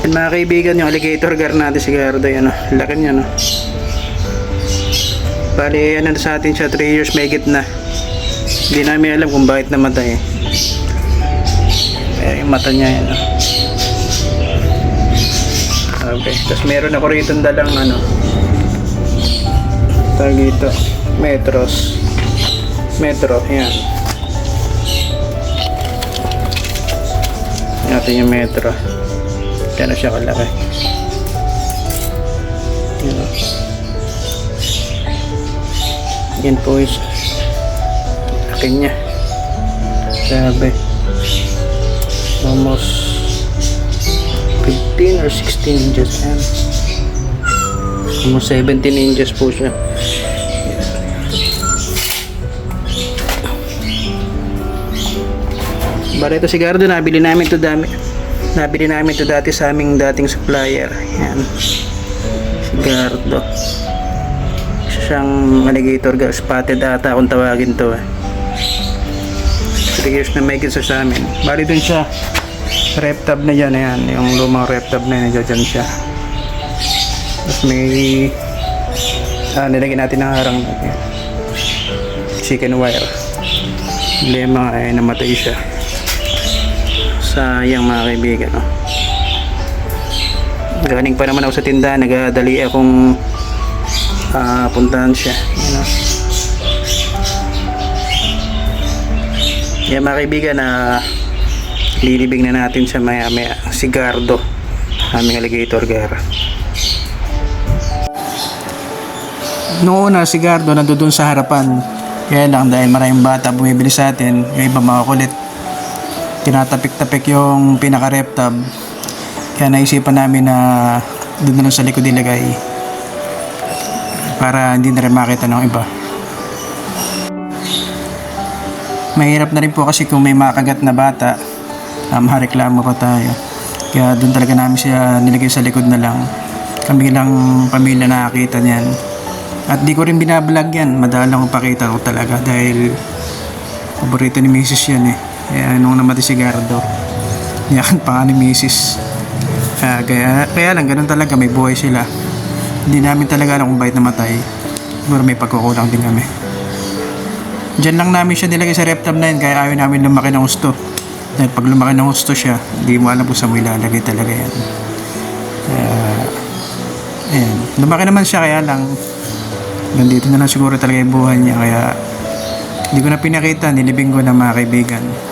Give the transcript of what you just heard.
Yan mga kaibigan, yung alligator gar natin si Gardo, yan o. Laki niya, no. Bali, ano sa atin siya, 3 years may na. Hindi namin alam kung bakit namatay. Eh, yung mata niya, yan o. Okay, tapos meron ako rito dalang ano. Tawag dito, metros. Metro, yan. Natin yung metro. Kaya siya kalaki. Yan o. Yan po is akin niya. Sabi. Almost 15 or 16 inches yan. Almost 17 inches po siya. Bale ito sigardo nabili namin to dami. Nabili namin to dati sa aming dating supplier. Yan. Sigardo. Isa siyang alligator ga spotted ata kung tawagin to eh. 3 years na may sa amin. Bali dun siya. Reptab na dyan. Ayan. Yung lumang reptab na yun. Dyan siya. Tapos may ah, nilagyan natin ng harang. Chicken wire. Problema ay namatay siya. Sayang mga kaibigan. No? Galing pa naman ako sa tindahan. Nagadali akong ah, puntahan siya. You know? Yan mga kaibigan na lilibing na natin siya maya maya. Si Gardo. Aming alligator gar. Noong una si Gardo nandoon sa harapan. Kaya lang dahil maraming bata bumibili sa atin, yung iba mga kulit. Tinatapik-tapik yung pinaka-reptab. Kaya naisipan namin na doon na lang sa likod ilagay. Para hindi na rin makita ng iba. Mahirap na rin po kasi kung may makagat na bata, um, mareklamo pa tayo. Kaya doon talaga namin siya nilagay sa likod na lang. Kami lang pamilya nakakita niyan. At di ko rin binablog yan. Madalang ko pakita ko talaga dahil paborito ni Mrs. yan eh. Kaya nung namatay si Gardo, niyakan pa ni Mrs. Ah, kaya, kaya lang, ganun talaga, may buhay sila. Hindi namin talaga alam kung bakit namatay. Siguro may pagkukulang din kami. Diyan lang namin siya nilagay sa reptab na yun, kaya ayaw namin lumaki ng gusto. Dahil pag lumaki ng gusto siya, hindi mo alam kung saan mo ilalagay talaga yan. Kaya, ayan. Lumaki naman siya, kaya lang, nandito na lang siguro talaga yung buhay niya, kaya hindi ko na pinakita, nilibing ko na mga kaibigan.